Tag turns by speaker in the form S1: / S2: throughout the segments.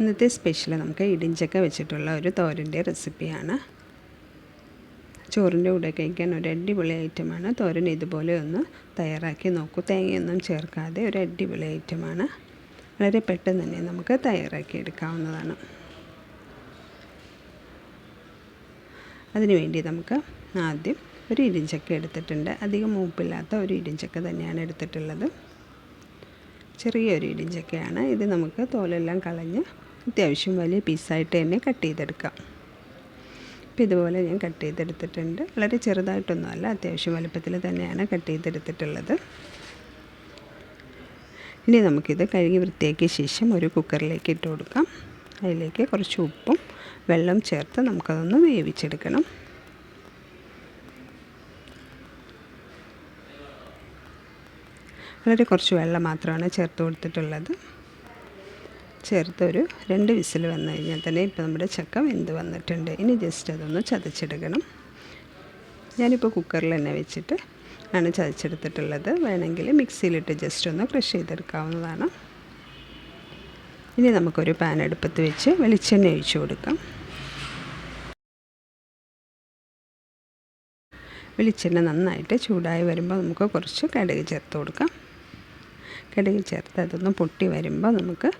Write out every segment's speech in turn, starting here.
S1: ഇന്നത്തെ സ്പെഷ്യൽ നമുക്ക് ഇടിഞ്ചക്ക വെച്ചിട്ടുള്ള ഒരു തോരന്റെ റെസിപ്പിയാണ്. ചോറിന്റെ കൂടെ കഴിക്കാൻ ഒരു അടിപൊളി ഐറ്റമാണ്. തോരൻ ഇതുപോലെ ഒന്ന് തയ്യാറാക്കി നോക്കൂ. തേങ്ങയൊന്നും ചേർക്കാതെ ഒരു അടിപൊളി ഐറ്റമാണ്. വളരെ പെട്ടെന്ന് തന്നെ നമുക്ക് തയ്യാറാക്കി എടുക്കാവുന്നതാണ്. അതിനുവേണ്ടി നമുക്ക് ആദ്യം ഒരു ഇടിഞ്ചക്ക എടുത്തിട്ടുണ്ട്. അധികം മൂപ്പില്ലാത്ത ഒരു ഇടിഞ്ചക്ക തന്നെയാണ് എടുത്തിട്ടുള്ളത്. ചെറിയൊരു ഇടിഞ്ചക്കയാണ്. ഇത് നമുക്ക് തോലെല്ലാം കളഞ്ഞ് അത്യാവശ്യം വലിയ പീസായിട്ട് തന്നെ കട്ട് ചെയ്തെടുക്കാം. അപ്പോൾ ഇതുപോലെ ഞാൻ കട്ട് ചെയ്തെടുത്തിട്ടുണ്ട്. വളരെ ചെറുതായിട്ടൊന്നുമല്ല അത്യാവശ്യം വലുപ്പത്തിൽ തന്നെയാണ് കട്ട് ചെയ്തെടുത്തിട്ടുള്ളത്. ഇനി നമുക്കിത് കഴുകി വൃത്തിയാക്കിയ ശേഷം ഒരു കുക്കറിലേക്ക് ഇട്ട് കൊടുക്കാം. അതിലേക്ക് കുറച്ച് ഉപ്പും വെള്ളം ചേർത്ത് നമുക്കതൊന്ന് വേവിച്ചെടുക്കണം. വളരെ കുറച്ച് വെള്ളം മാത്രമാണ് ചേർത്ത് കൊടുത്തിട്ടുള്ളത്. ചേർത്തൊരു രണ്ട് വിസിൽ വന്നു കഴിഞ്ഞാൽ തന്നെ ഇപ്പോൾ നമ്മുടെ ചക്ക വെന്ത് വന്നിട്ടുണ്ട്. ഇനി ജസ്റ്റ് അതൊന്ന് ചതച്ചെടുക്കണം ഞാനിപ്പോൾ കുക്കറിൽ തന്നെ വെച്ചിട്ട് ആണ് ചതച്ചെടുത്തിട്ടുള്ളത്. വേണമെങ്കിൽ മിക്സിയിലിട്ട് ജസ്റ്റ് ഒന്ന് ക്രഷ് ചെയ്തെടുക്കാവുന്നതാണ്. ഇനി നമുക്കൊരു പാൻ അടുപ്പത്ത് വെച്ച് വെളിച്ചെണ്ണ ഒഴിച്ചു കൊടുക്കാം. വെളിച്ചെണ്ണ നന്നായിട്ട് ചൂടായി വരുമ്പോൾ നമുക്ക് കുറച്ച് കടുക് ചേർത്ത് കൊടുക്കാം. കടുക് ചേർത്ത് അതൊന്ന് പൊട്ടി വരുമ്പോൾ നമുക്ക്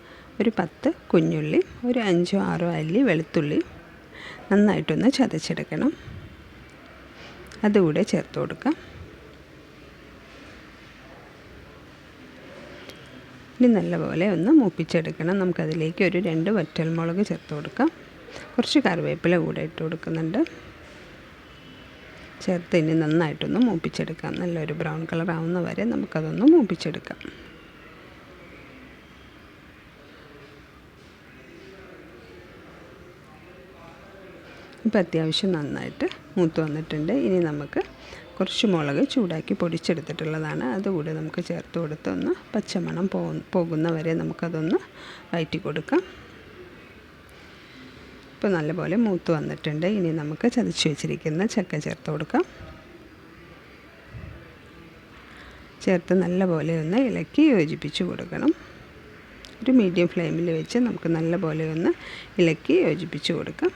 S1: ഒരു പത്ത് കുഞ്ഞുള്ളി ഒരു അഞ്ചോ ആറോ അല്ലി വെളുത്തുള്ളി നന്നായിട്ടൊന്ന് ചതച്ചെടുക്കണം. അതുകൂടെ ചേർത്ത് കൊടുക്കാം. ഇനി നല്ലപോലെ ഒന്ന് മൂപ്പിച്ചെടുക്കണം. നമുക്കതിലേക്ക് ഒരു രണ്ട് വറ്റൽമുളക് ചേർത്ത് കൊടുക്കാം. കുറച്ച് കറിവേപ്പില കൂടെ ഇട്ട് കൊടുക്കുന്നുണ്ട്. ചേർത്ത് ഇനി നന്നായിട്ടൊന്ന് മൂപ്പിച്ചെടുക്കാം. നല്ലൊരു ബ്രൗൺ കളർ ആവുന്ന വരെ നമുക്കതൊന്ന് മൂപ്പിച്ചെടുക്കാം. ഇപ്പം അത്യാവശ്യം നന്നായിട്ട് മൂത്ത് വന്നിട്ടുണ്ട്. ഇനി നമുക്ക് കുറച്ച് മുളക് ചൂടാക്കി പൊടിച്ചെടുത്തിട്ടുള്ളതാണ്. അതുകൂടി നമുക്ക് ചേർത്ത് കൊടുത്തൊന്ന് പച്ചമണം പോ പോകുന്ന വരെ നമുക്കതൊന്ന് വയറ്റി കൊടുക്കാം. ഇപ്പോൾ നല്ലപോലെ മൂത്ത് വന്നിട്ടുണ്ട്. ഇനി നമുക്ക് ചതച്ച് വെച്ചിരിക്കുന്ന ചക്ക ചേർത്ത് കൊടുക്കാം. ചേർത്ത് നല്ലപോലെ ഒന്ന് ഇളക്കി യോജിപ്പിച്ച് കൊടുക്കണം. ഒരു മീഡിയം ഫ്ലെയിമിൽ വെച്ച് നമുക്ക് നല്ലപോലെ ഒന്ന് ഇളക്കി യോജിപ്പിച്ച് കൊടുക്കാം.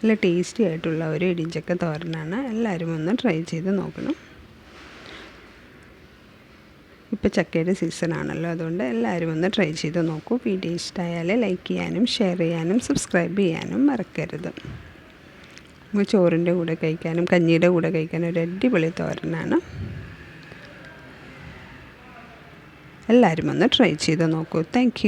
S1: നല്ല ടേസ്റ്റി ആയിട്ടുള്ള ഒരു ഇടിഞ്ചക്ക തോരനാണ്. എല്ലാവരും ഒന്ന് ട്രൈ ചെയ്ത് നോക്കണം. ഇപ്പോൾ ചക്കയുടെ സീസണാണല്ലോ അതുകൊണ്ട് എല്ലാവരും ഒന്ന് ട്രൈ ചെയ്ത് നോക്കൂ. വീഡിയോ ഇഷ്ടമായാൽ ലൈക്ക് ചെയ്യാനും ഷെയർ ചെയ്യാനും സബ്സ്ക്രൈബ് ചെയ്യാനും മറക്കരുത്. നമുക്ക് ചോറിന്റെ കൂടെ കഴിക്കാനും കഞ്ഞിയുടെ കൂടെ കഴിക്കാനും ഒരു അടിപൊളി തോരനാണ്. എല്ലാവരും ഒന്ന് ട്രൈ ചെയ്ത് നോക്കൂ. താങ്ക്